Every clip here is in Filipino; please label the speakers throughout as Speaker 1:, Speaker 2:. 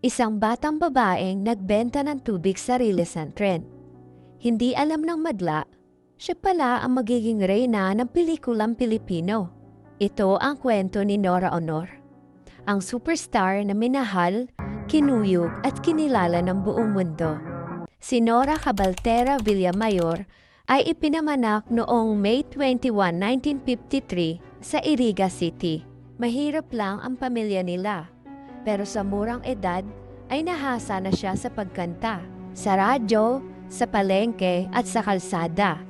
Speaker 1: Isang batang babaeng nagbenta ng tubig sa Rilesan Trend. Hindi alam ng madla, siya pala ang magiging reyna ng pelikulang Pilipino. Ito ang kwento ni Nora Honor. Ang superstar na minahal, kinuyog at kinilala ng buong mundo. Si Nora Cabaltera Villamayor ay ipinamanak noong May 21, 1953 sa Iriga City. Mahirap lang ang pamilya nila, pero sa murang edad ay nahasa na siya sa pagkanta, sa radyo, sa palengke at sa kalsada.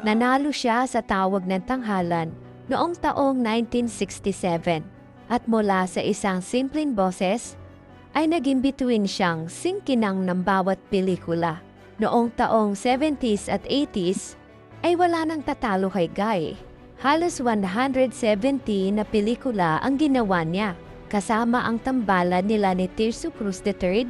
Speaker 1: Nanalo siya sa tawag ng tanghalan noong taong 1967 at mula sa isang simpleng boses ay naging bituin siyang singkinang ng bawat pelikula. Noong taong 70s at 80s ay wala nang tatalo kay Guy. Halos 170 na pelikula ang ginawa niya kasama ang tambalan nila ni Tirso Cruz III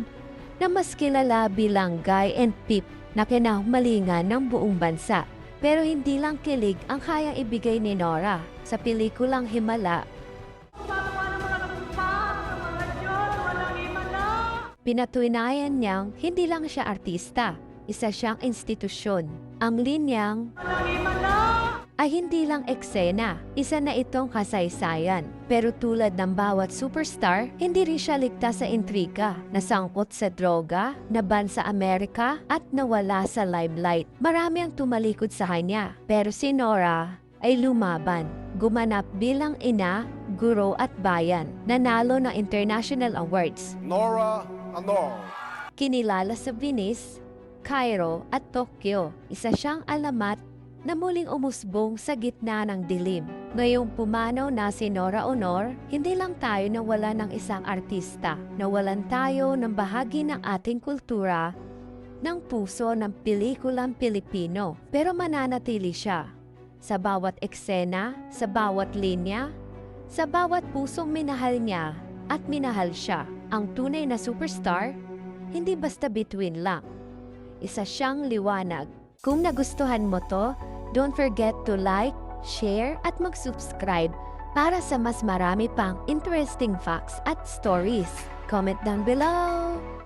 Speaker 1: na mas kilala bilang Guy and Pip na kinahumalingan ng buong bansa. Pero hindi lang kilig ang kayang ibigay ni Nora sa pelikulang Himala. Pinatunayan niyang hindi lang siya artista, isa siyang institusyon. Ang linyang ay hindi lang eksena, isa na itong kasaysayan. Pero tulad ng bawat superstar, hindi rin siya ligtas sa intriga, nasangkot sa droga, naban sa Amerika, at nawala sa limelight. Marami ang tumalikod sa kanya, pero si Nora ay lumaban. Gumanap bilang ina, guro at bayan. Nanalo ng international awards.
Speaker 2: Nora Honor.
Speaker 1: Kinilala sa Venice, Cairo at Tokyo. Isa siyang alamat na muling umusbong sa gitna ng dilim. Ngayong pumanaw na si Nora Honor, hindi lang tayo nawala ng isang artista. Nawalan tayo ng bahagi ng ating kultura, ng puso ng pelikulang Pilipino. Pero mananatili siya. Sa bawat eksena, sa bawat linya, sa bawat pusong minahal niya at minahal siya. Ang tunay na superstar, hindi basta between lang. Isa siyang liwanag. Kung nagustuhan mo to, don't forget to like, share at mag-subscribe para sa mas marami pang interesting facts at stories. Comment down below!